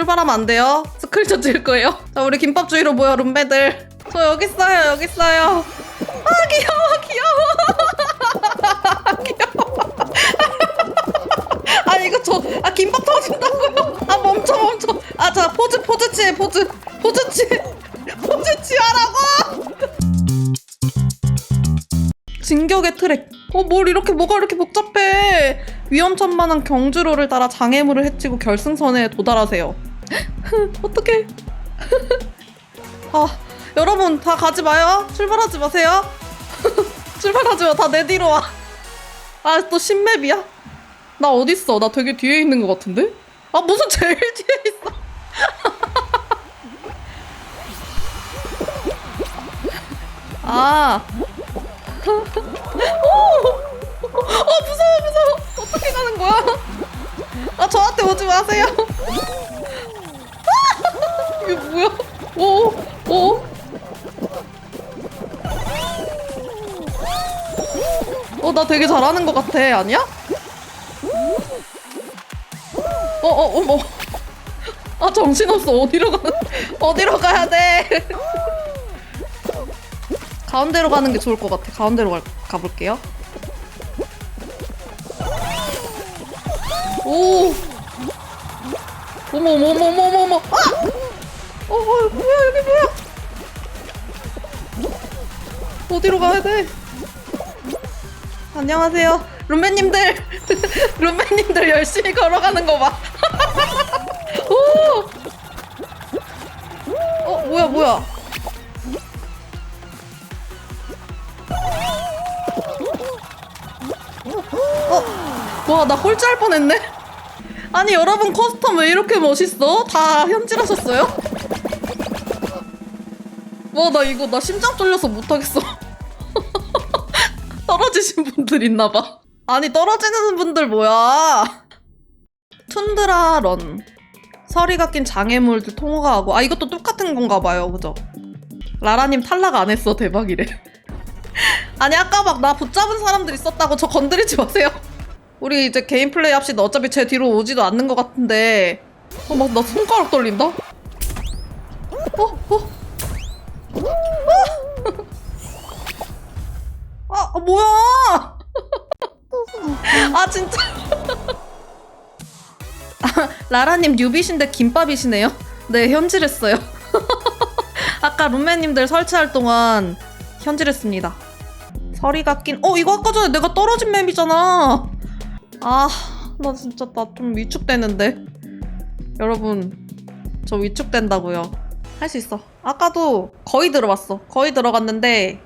출발하면 안 돼요. 스크린샷 찍을 거예요. 자, 우리 김밥 주위로 모여, 룸메들. 저 여기 있어요, 여기 있어요. 아, 귀여워, 귀여워. 귀여워. 아, 이거 저, 아, 김밥 터진다고요? 아, 멈춰, 멈춰. 아, 자, 포즈, 포즈 취해, 포즈. 포즈 취해. 포즈 취하라고! 진격의 트랙. 어, 뭘 이렇게, 뭐가 이렇게 복잡해. 위험천만한 경주로를 따라 장애물을 해치고 결승선에 도달하세요. 어떡해. 아, 여러분, 다 가지 마요. 출발하지 마세요. 출발하지 마. 다 내 뒤로 와. 아, 또 신맵이야? 나 어딨어? 나 되게 뒤에 있는 것 같은데? 아, 무슨 제일 뒤에 있어. 아. 오! 어 무서워 무서워 어떻게 가는 거야? 아 저한테 오지 마세요. 아! 이게 뭐야? 오 오. 어 나 되게 잘하는 것 같아 아니야? 어 어 어머. 아 정신없어 어디로 가 어디로 가야 돼? 가운데로 가는 게 좋을 것 같아. 가운데로 가, 가볼게요. 오! 어머, 어머, 어머, 어머, 어머, 어머! 아! 어, 어, 뭐야, 여기 뭐야? 어디로 가야 돼? 안녕하세요. 룸메님들! 룸메님들 열심히 걸어가는 거 봐. 오! 어, 뭐야, 뭐야. 어? 와, 나 꼴찌할 뻔했네? 아니, 여러분 커스텀 왜 이렇게 멋있어? 다 현질하셨어요? 와, 나 이거, 나 심장 쫄려서 못하겠어. 떨어지신 분들 있나봐. 아니, 떨어지는 분들 뭐야? 툰드라 런. 서리가 낀 장애물들 통과하고. 아, 이것도 똑같은 건가 봐요. 그죠? 라라님 탈락 안 했어. 대박이래. 아니 아까 막 나 붙잡은 사람들 있었다고 저 건드리지 마세요. 우리 이제 개인 플레이 합시다. 어차피 제 뒤로 오지도 않는 것 같은데. 어막 나 손가락 떨린다. 어 어. 아, 아 뭐야? 아 진짜. 아, 라라님 뉴비신데 김밥이시네요. 네 현질했어요. 아까 룸메님들 설치할 동안 현질했습니다. 서리가 낀, 어, 이거 아까 전에 내가 떨어진 맵이잖아. 아, 나 진짜 나 좀 위축되는데. 여러분, 저 위축된다고요. 할 수 있어. 아까도 거의 들어봤어. 거의 들어갔는데,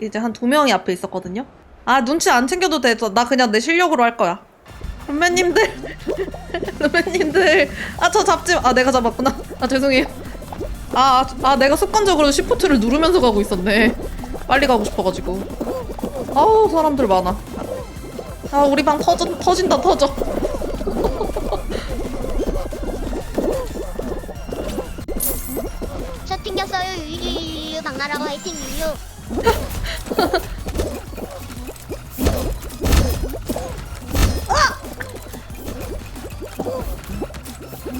이제 한 두 명이 앞에 있었거든요. 아, 눈치 안 챙겨도 돼. 저- 나 그냥 내 실력으로 할 거야. 선배님들, 선배님들. 아, 저 잡지, 마. 아, 내가 잡았구나. 아, 죄송해요. 아, 아, 내가 습관적으로 시프트를 누르면서 가고 있었네. 빨리 가고 싶어가지고. 아우, 사람들 많아. 아, 우리 방 터져, 터진다, 터져.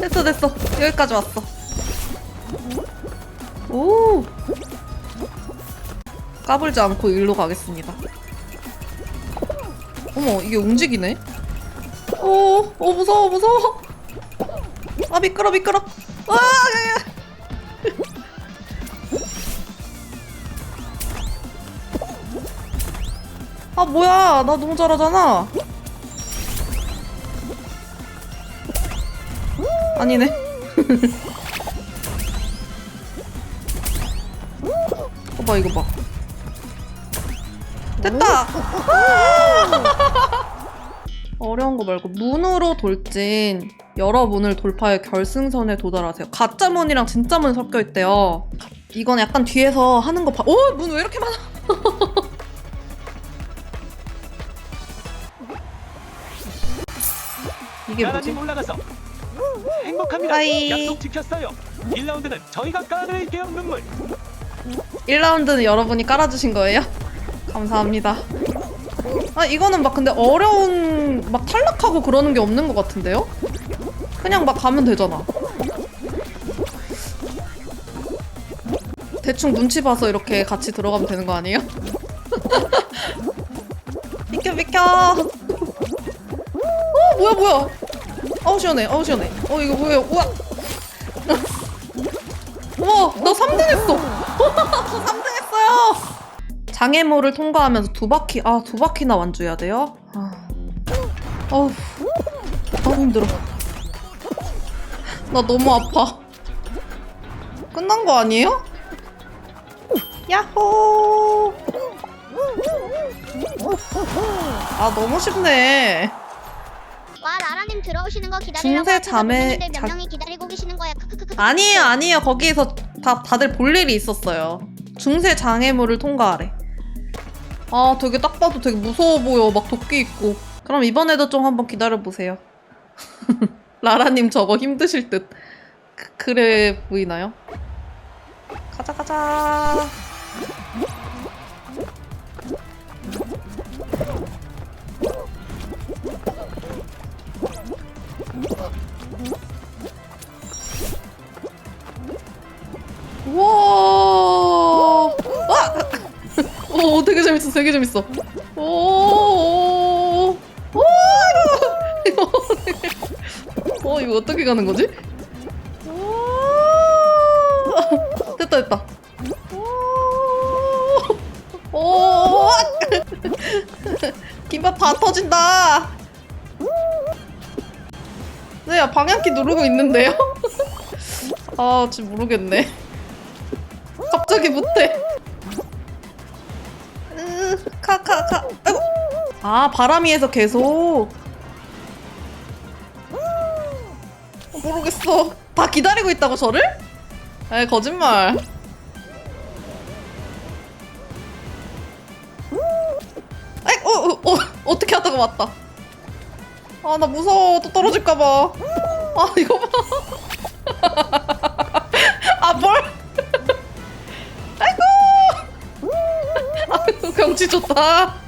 됐어, 됐어. 여기까지 왔어. 오. 까불지 않고 일로 가겠습니다. 어머, 이게 움직이네? 오, 오, 무서워, 무서워. 아, 미끄러, 미끄러. 와, 아, 뭐야. 나 너무 잘하잖아. 아니네. 봐봐 이거 봐. 됐다. 어려운 거 말고 문으로 돌진 여러 문을 돌파해 결승선에 도달하세요. 가짜 문이랑 진짜 문 섞여 있대요. 이건 약간 뒤에서 하는 거 봐. 오, 문 왜 이렇게 많아? 이게 뭐지? 올라가서 행복합니다. 하이. 약속 지켰어요. 1라운드는 저희가 깔아드릴게요 눈물. 1라운드는 여러분이 깔아주신 거예요? 감사합니다. 아 이거는 막 근데 어려운 막 탈락하고 그러는 게 없는 것 같은데요? 그냥 막 가면 되잖아. 대충 눈치 봐서 이렇게 같이 들어가면 되는 거 아니에요? 비켜 비켜. 어 뭐야 뭐야. 어우 시원해. 어우 시원해. 어 이거 뭐예요? 우와. 우와 나 3등 했어. 저 3등 했어요. 장애물을 통과하면서 두 바퀴 아 두 바퀴나 완주해야 돼요? 아. 어우 너무 힘들어. 나 너무 아파. 끝난 거 아니에요? 야호! 아 너무 쉽네. 와 라라님 들어오시는 거 기다리려고 중세 자매 몇 자- 명이 기다리고 계시는 크크크크 아니에요, 아니에요. 거기에서 다 다들 볼 일이 있었어요. 중세 장애물을 통과하래. 아, 되게 딱 봐도 되게 무서워 보여. 막 도끼 있고. 그럼 이번에도 좀 한번 기다려 보세요. 라라님 저거 힘드실 듯. 그, 그래 보이나요? 가자 가자. 와. 와! 오, 되게 재밌어. 되게 재밌어. 오. 오. 오. 이거. 어, 이거 어떻게 가는 거지? 오. 됐다, 됐다. 오. 오. 김밥 다 터진다. 네, 방향키 누르고 있는데요? 아, 지금 모르겠네. 아, 바람이에서 계속. 어, 모르겠어. 다 기다리고 있다고, 저를? 에, 거짓말. 아이, 어, 어, 어, 어떻게 하다가 왔다. 아, 나 무서워. 또 떨어질까봐. 아, 이거 봐. 아, 뭘. 아이고! 아이고, 경치 좋다.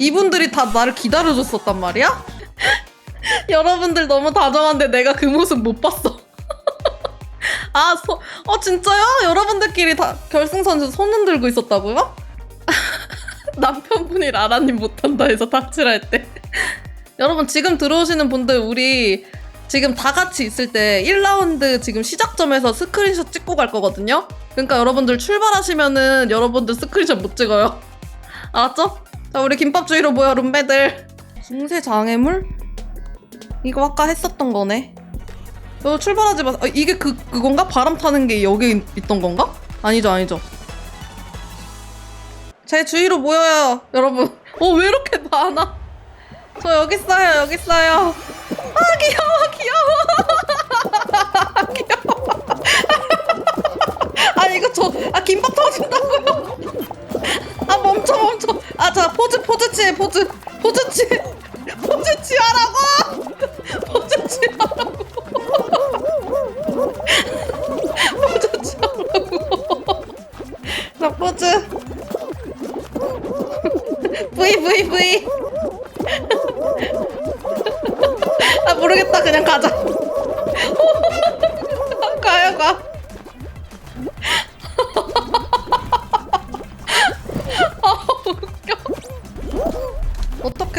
이- 이분들이 다 나를 기다려줬었단 말이야? 여러분들 너무 다정한데 내가 그 모습 못 봤어. 아, 소, 어 진짜요? 여러분들끼리 다 결승선에서 손 흔들고 있었다고요? 남편분이 라라님 못한다 해서 닥치라 했대. 여러분 지금 들어오시는 분들 우리 지금 다 같이 있을 때 1라운드 지금 시작점에서 스크린샷 찍고 갈 거거든요? 그러니까 여러분들 출발하시면은 여러분들 스크린샷 못 찍어요. 알았죠? 자, 우리 김밥주의로 모여, 룸메들. 중세 장애물? 이거 아까 했었던 거네. 너 출발하지 마. 아, 이게 그, 그건가? 바람 타는 게 여기 있- 있던 건가? 아니죠, 아니죠. 제 주위로 모여요, 여러분. 어, 왜 이렇게 많아? 저 여기 있어요, 여기 있어요. 아, 귀여워, 귀여워. 귀여워. 아, 이거 저, 아, 김밥 터진다고요? 아, 멈춰, 멈춰. 아, 자, 포즈, 포즈 취해, 포즈. 포즈 취해. 포즈 취하라고! 포즈 취하라고. 포즈 취하라고. 자, 포즈. V, V, V. 아 모르겠다 그냥 가자 가요 가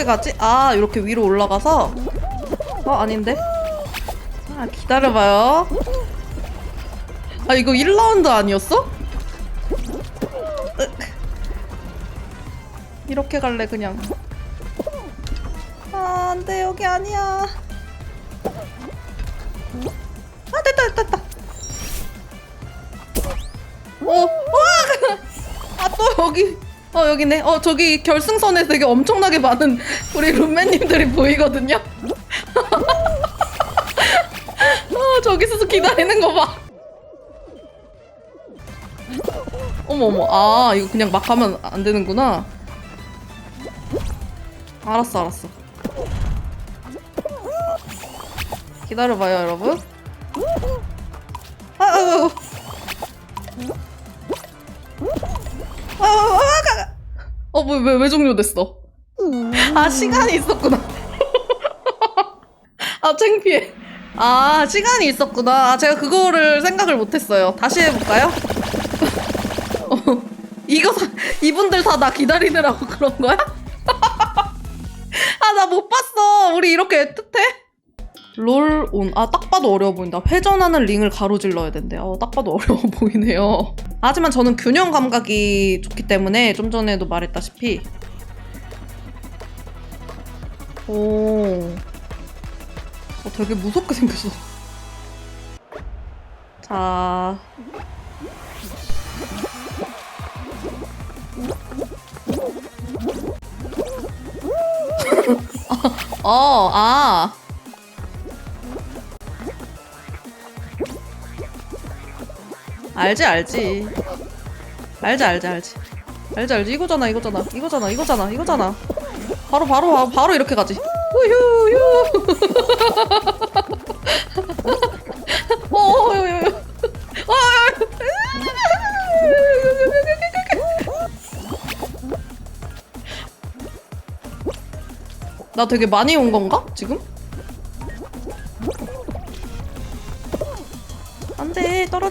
어떻게 가지? 아 이렇게 위로 올라가서 어 아닌데 아 기다려봐요 아 이거 1라운드 아니었어? 으. 이렇게 갈래 그냥 아, 안 돼, 여기 아니야. 아, 됐다, 됐다, 됐다. 어, 와! 아, 또 여기. 어, 여기네. 어, 저기 결승선에 되게 엄청나게 많은 우리 룸메님들이 보이거든요. 어, 저기서 기다리는 거 봐. 어머 어머 아 이거 그냥 막 하면 안 되는구나 알았어 알았어 기다려봐요 여러분 아, 아이고 어 뭐 왜 왜 종료됐어? 아 시간이 있었구나. 아 창피해. 아 시간이 있었구나. 아, 제가 그거를 생각을 못했어요. 다시 해볼까요? 어, 이거 사- 이분들 다 나 기다리느라고 그런 거야? 아 나 못 봤어. 우리 이렇게 애틋해? 롤온. 아 딱 봐도 어려워 보인다. 회전하는 링을 가로질러야 된대. 어, 딱 봐도 어려워 보이네요. 하지만 저는 균형 감각이 좋기 때문에 좀 전에도 말했다시피. 오. 어, 되게 무섭게 생겼어. 자. 어, 아. 알지, 알지. 알지, 알지, 알지. 알지, 알지. 이거잖아, 이거잖아. 이거잖아, 이거잖아, 이거잖아. 바로, 바로, 바로, 바로 이렇게 가지. 우유, 유. 어, 유, 유, 유. 어, 나 되게 많이 온 건가? 지금?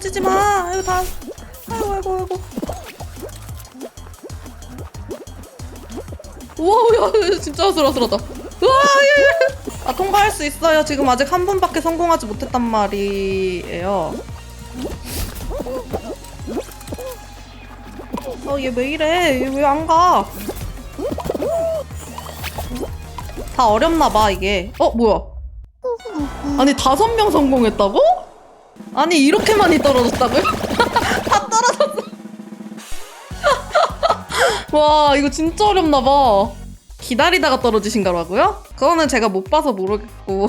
떨어지지 마. 아유, 다. 아이고, 아이고, 아이고. 우와, 야, 진짜 아슬아슬하다. 우와, 예. 아, 통과할 수 있어요. 지금 아직 한 번밖에 성공하지 못했단 말이에요. 어, 얘왜 이래? 얘 왜 안 가? 다 어렵나 봐, 이게. 어, 뭐야? 아니, 다섯 명 성공했다고? 아니, 이렇게 많이 떨어졌다고요? 다 떨어졌어. 와, 이거 진짜 어렵나 봐. 기다리다가 떨어지신 거라고요? 그거는 제가 못 봐서 모르겠고.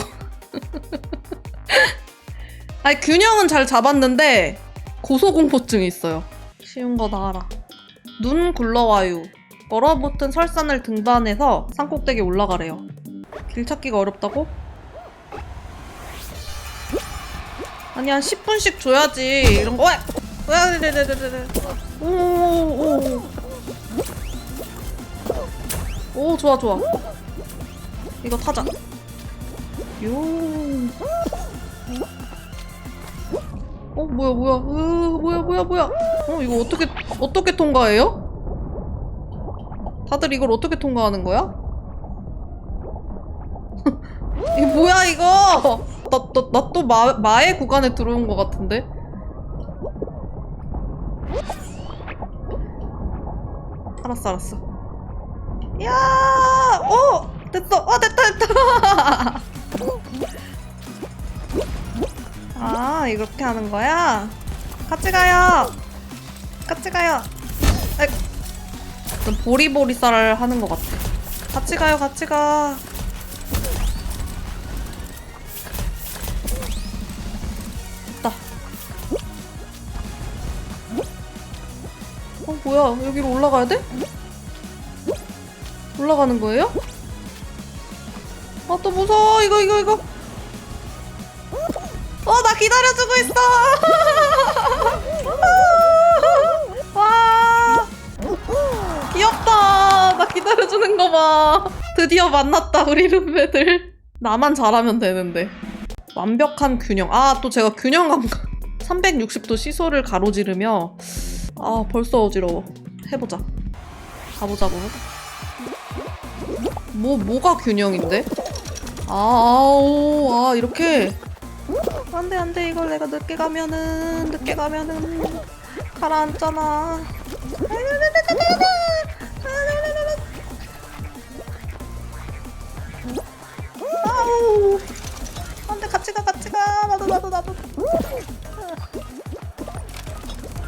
아니, 균형은 잘 잡았는데, 고소공포증이 있어요. 쉬운 거 다 알아. 눈 굴러와요. 얼어붙은 설산을 등반해서 산꼭대기에 올라가래요. 길 찾기가 어렵다고? 아니 한 10분씩 줘야지 이런 거. 왜? 왜? 네, 네, 네, 네, 네. 오, 오, 오. 오, 좋아, 좋아. 이거 타자. 요. 어, 뭐야, 뭐야. 으, 뭐야, 뭐야, 뭐야. 어, 이거 어떻게, 어떻게 통과해요? 다들 이걸 어떻게 통과하는 거야? 이게 뭐야 이거? 나나나 또 마의 구간에 들어온 것 같은데? 알았어 알았어. 야, 오 됐어. 아 됐다 됐다. 아 이렇게 하는 거야? 같이 가요. 같이 가요. 아이, 좀 보리보리 쌀 하는 것 같아. 같이 가요, 같이 가. 뭐야. 여기로 올라가야 돼? 올라가는 거예요? 아, 또 무서워. 이거, 이거, 이거. 어, 나 기다려주고 있어. 와. 귀엽다. 나 기다려주는 거 봐. 드디어 만났다, 우리 룸메들. 나만 잘하면 되는데. 완벽한 균형. 아, 또 제가 균형 감각. 360도 시소를 가로지르며. 아, 벌써 어지러워. 해보자. 가보자고. 뭐, 뭐가 균형인데? 아, 아오, 아, 이렇게. 안 돼, 안 돼. 이걸 내가 늦게 가면은, 늦게 가면은, 가라앉잖아. 아우 안돼 같이 가 같이 가 나도 나도 나도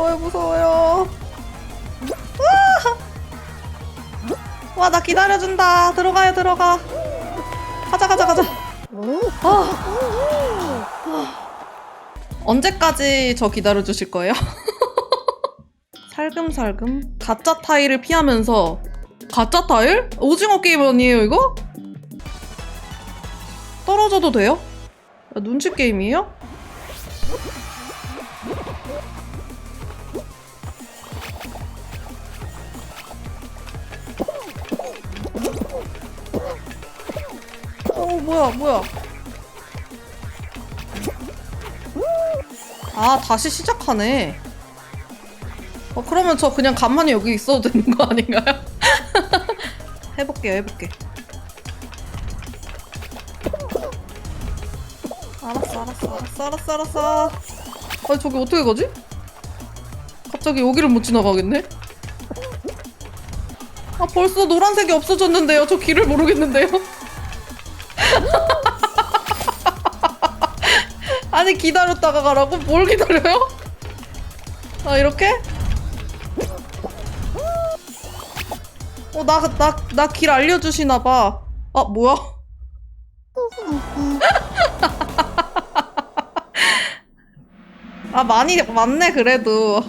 무서워요, 무서워요. 와, 나 기다려준다. 들어가요, 들어가. 가자, 가자, 가자. 아. 언제까지 저 기다려 주실 거예요? 살금살금 가짜 타일을 피하면서 가짜 타일? 오징어 게임 아니에요 이거? 떨어져도 돼요? 야, 눈치 게임이에요? 뭐야 뭐야 아 다시 시작하네 어 그러면 저 그냥 가만히 여기 있어도 되는 거 아닌가요? 해볼게요 해볼게 알았어 알았어 알았어 알았어 알았어 아니 저기 어떻게 가지? 갑자기 여기를 못 지나가겠네? 아 벌써 노란색이 없어졌는데요 저 길을 모르겠는데요 기다렸다가 가라고? 뭘 기다려요? 아 이렇게? 어 나 나 나 길 알려주시나 봐. 아 뭐야? 아 많이 많네 그래도.